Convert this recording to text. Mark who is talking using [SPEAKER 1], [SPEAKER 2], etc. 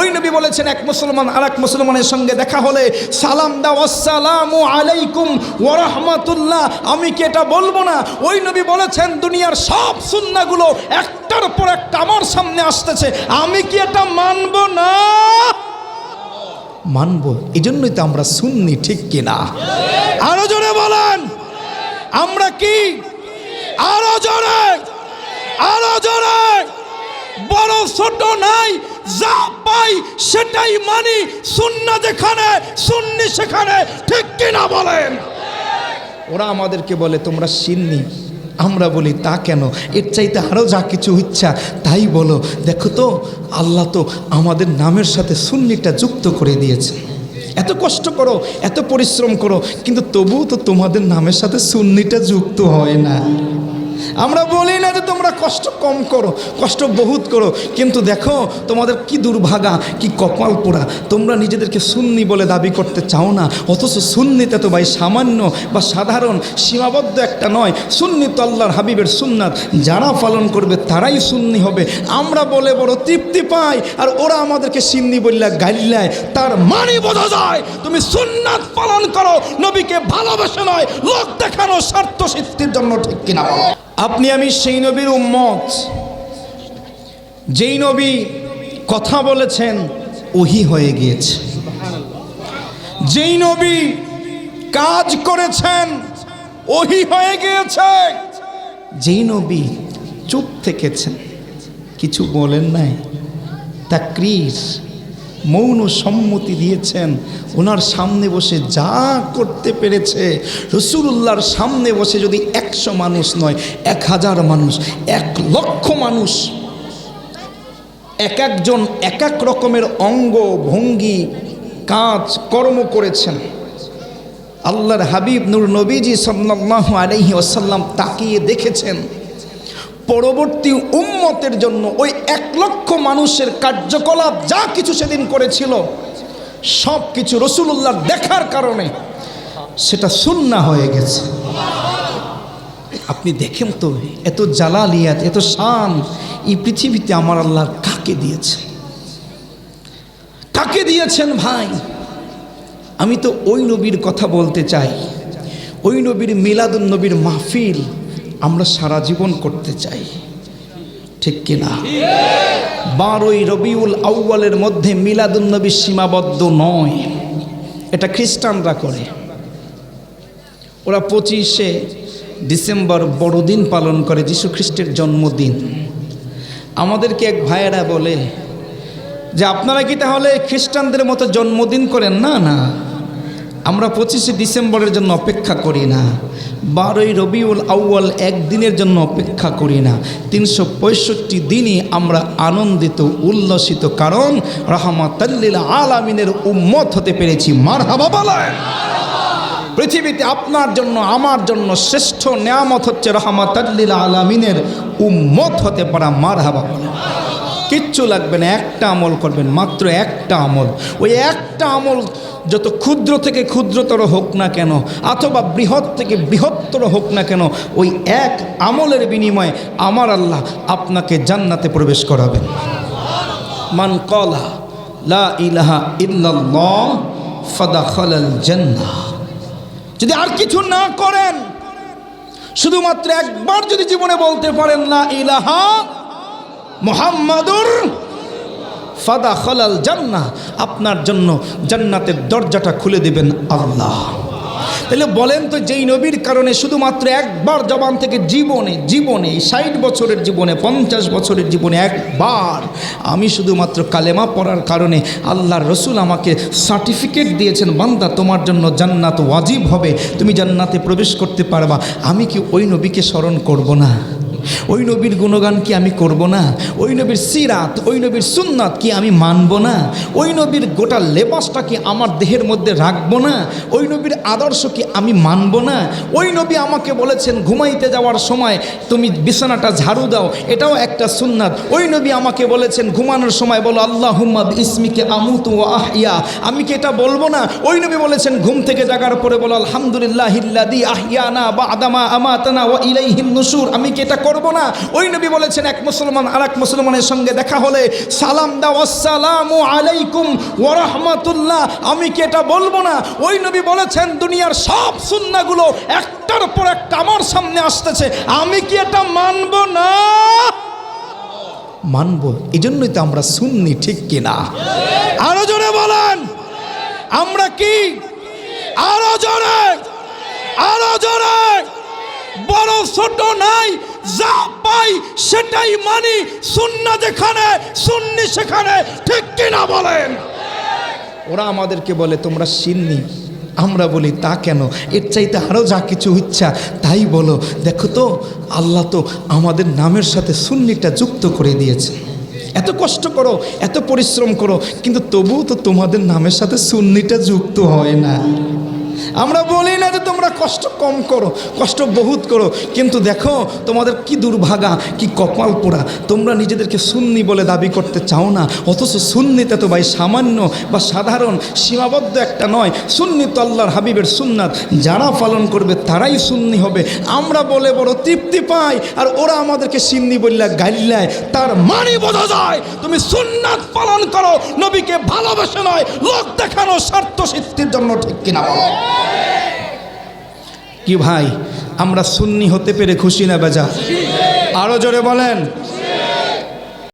[SPEAKER 1] ওই নবী বলেছেন, এক মুসলমান আর এক মুসলমানের সঙ্গে দেখা হলে সালাম দাও, আসসালামু আলাইকুম ওরহমাতুল্লাহ আমি কি এটা বলব না? ওই নবী বলেছেন, দুনিয়ার সব সুন্নাগুলো একটার পর একটা আমার সামনে আসতেছে। আমি কি এটা মানব না? মানব এই জন্যই তো আমরা শুননি ঠিক কিনা আরও জোরে বলেন। আমরা কি? আরও জোরে। আরও জোরে। বড় ছোট নাই যা পাই সেটাই মানি। সুন্না যেখানে সুন্নি সেখানে। ঠিক কিনা বলেন? ওরা আমাদেরকে বলে, তোমরা সিন্নি। আমরা বলি, তা কেন? এর চাইতে আরও যা কিছু ইচ্ছা, তাই বলো। দেখো তো, আল্লাহ তো আমাদের নামের সাথে সুন্নিটা যুক্ত করে দিয়েছে। এত কষ্ট করো, এত পরিশ্রম করো, কিন্তু তবুও তো তোমাদের নামের সাথে সুন্নিটা যুক্ত হয় না। আমরা বলি না যে তোমরা কষ্ট কম করো, কষ্ট বহুত করো, কিন্তু দেখো তোমাদের কি দুর্ভাগা, কি কপাল পোড়া। তোমরা নিজেদেরকে সুন্নি বলে দাবি করতে চাও না, অথচ সুন্নিতে তো ভাই সামান্য বা সাধারণ, সীমাবদ্ধ একটা নয়। সুন্নি তো আল্লাহর হাবিবের সুন্নাত, যারা পালন করবে তারাই সুন্নি হবে। আমরা বলে বড় তৃপ্তি পাই, আর ওরা আমাদেরকে সিন্নি বললা গাইলায় তার মানে বোঝা যায়। তুমি সুন্নাত পালন করো, নবীকে ভালোবেসে নয়, লোক দেখানো স্বার্থ সিদ্ধির জন্য ঠিক কিনা বলো? আপনি, আমি সেই নবীর উম্মত। যেই নবী কথা বলেছেন, ওহি হয়ে গিয়েছে। যেই নবী কাজ করেছেন, ওহি হয়ে গিয়েছে। যেই নবী চুপ থেকেছেন, কিছু বলেন নাই, তাকরির মৌন সম্মতি দিয়েছেন। ওনার সামনে বসে যা করতে পেরেছে রসুল্লাহর সামনে বসে যদি একশো মানুষ নয়, এক হাজার মানুষ, এক লক্ষ মানুষ, এক একজন এক এক রকমের অঙ্গ, ভঙ্গি, কাজ, কর্ম করেছেন। আল্লাহর হাবিব নূর নবীজি সাল্লাহ আলহি ওসাল্লাম তাকিয়ে দেখেছেন। পরবর্তী উম্মতের জন্য ওই এক লক্ষ মানুষের কার্যকলাপ যা কিছু সেদিন করেছিল, সব কিছু রসুল্লাহ দেখার কারণে সেটা সুন্না হয়ে গেছে। আপনি দেখেন তো, এত জালালিয়াত, এত শান এই পৃথিবীতে আমার আল্লাহ কাকে দিয়েছে? কাকে দিয়েছেন ভাই? আমি তো ওই নবীর কথা বলতে চাই। ওই নবীর মিলাদুন নবীর মাহফিল আমরা সারা জীবন করতে চাই। ঠিক কিনা? বারোই রবিউল আউ্বালের মধ্যে মিলাদুন নবী সীমাবদ্ধ নয়। এটা খ্রিস্টানরা করে। ওরা পঁচিশে ডিসেম্বর বড়দিন পালন করে যীশু খ্রিস্টের জন্মদিন। আমাদেরকে এক ভাইয়েরা বলে যে, আপনারা কি তাহলে খ্রিস্টানদের মতো জন্মদিন করেন? না না। আমরা পঁচিশে ডিসেম্বরের জন্য অপেক্ষা করি না। বারোই রবিউল আউ্য়াল একদিনের জন্য অপেক্ষা করি না। তিনশো পঁয়ষট্টি দিনই আমরা আনন্দিত, উল্লসিত, কারণ রহমাতাল্লিল আলামিনের উম্মত হতে পেরেছি। মার হাবা বলেন। পৃথিবীতে আপনার জন্য, আমার জন্য শ্রেষ্ঠ নেয়ামত হচ্ছে রহমাতাল্লিল আলামিনের উম্মত হতে পারা মার হাবা বলেন। কিচ্ছু লাগবে না, একটা আমল করবেন, মাত্র একটা আমল। ওই একটা আমল যত ক্ষুদ্র থেকে ক্ষুদ্রতর হোক না কেন, অথবা বৃহৎ থেকে বৃহত্তর হোক না কেন, ওই এক আমলের বিনিময়ে আমার আল্লাহ আপনাকে জান্নাতে প্রবেশ করাবেন। মান কলা লা ইলাহা ইল্লাল্লাহ, ফাদাখালাল জান্নাহ। যদি আর কিছু না করেন, শুধুমাত্র একবার যদি জীবনে বলতে পারেন, লা ইলাহা মোহাম্মদুর ফাদা খলাল জান্না আপনার জন্য জান্নাতের দরজাটা খুলে দেবেন আল্লাহ। তাহলে বলেন তো যেই নবীর কারণে শুধুমাত্র একবার জবান থেকে জীবনে জীবনে, ষাট বছরের জীবনে, পঞ্চাশ বছরের জীবনে একবার আমি শুধুমাত্র কালেমা পড়ার কারণে আল্লাহর রসুল আমাকে সার্টিফিকেট দিয়েছেন, বান্দা তোমার জন্য জান্নাত ওয়াজিব হবে, তুমি জান্নাতে প্রবেশ করতে পারবা। আমি কি ওই নবীকে স্মরণ করব না? ওই নবীর গুণগান কি আমি করব না? ওই নবীর সিরাত, ওই নবীর সুন্নাত কি আমি মানব না? ওই নবীর গোটা লেবাসটা কি আমার দেহের মধ্যে রাখব না? ওই নবীর আদর্শ কি আমি মানব না? ওই নবী আমাকে বলেছেন, ঘুমাইতে যাওয়ার সময় তুমি বিছানাটা ঝাড়ু দাও, এটাও একটা সুন্নাত। ওই নবী আমাকে বলেছেন, ঘুমানোর সময় বলো আল্লাহ হুম্মা ইসমিকে আমুতু আহ ইয়া আমি কি এটা বলব না? ওই নবী বলেছেন, ঘুম থেকে জাগার পরে বলো আলহামদুলিল্লাহ আহিয়ানা বা আদামা আমাতানা ওয়া ইলাইহিন নসুর। আমি কি এটা করব না। ওই নবী বলেছেন, এক মুসলমান আর এক মুসলমানের সঙ্গে দেখা হলে সালাম দাও, আসসালামু আলাইকুম ওয়া রাহমাতুল্লাহ। আমি কি এটা বলব না? ওই নবী বলেছেন, দুনিয়ার সব সুন্নাগুলো একটার পর একটা আমার সামনে আসতেছে। আমি কি এটা মানব না? মানব এই জন্যই তো আমরা শুননি ঠিক কিনা আরও জোরে বলেন। আমরা কি? আরও জোরে। আরও জোরে। বড় ছোট নাই যা পাই সেটাই মানি। সুন্না যেখানে, সুন্নি সেখানে। ঠিক কিনা বলেন? ওরা আমাদেরকে বলে, তোমরা সিন্নি। আমরা বলি, তা কেন? এর চাইতে আরও যা কিছু ইচ্ছা, তাই বলো। দেখো তো, আল্লাহ তো আমাদের নামের সাথে সুন্নিটা যুক্ত করে দিয়েছে। এত কষ্ট করো, এত পরিশ্রম করো, কিন্তু তবুও তো তোমাদের নামের সাথে সুন্নিটা যুক্ত হয় না। আমরা বলি না যে তোমরা কষ্ট কম করো, কষ্ট বহুত করো, কিন্তু দেখো তোমাদের কি দুর্ভাগা, কি কপাল পোড়া। তোমরা নিজেদেরকে সুন্নি বলে দাবি করতে চাও না, অথচ সুন্নিতে তো ভাই সামান্য বা সাধারণ সীমাবদ্ধ একটা নয়। সুন্নি তো আল্লাহর হাবিবের সুন্নাত, যারা পালন করবে তারাই সুন্নি হবে। আমরা বলে বড় তৃপ্তি পাই, আর ওরা আমাদেরকে সিন্নি বললে গাইল্লায়, তার মানে বোঝা যায়, তুমি সুন্নাত পালন করো, নবীকে ভালোবেসে নয়, লোক দেখানো স্বার্থ সিদ্ধির জন্য, ঠিক কিনা বলো? কি ভাই আমরা সুন্নি হতে পেরে খুশি না বেজা? আরও জোরে বলেন।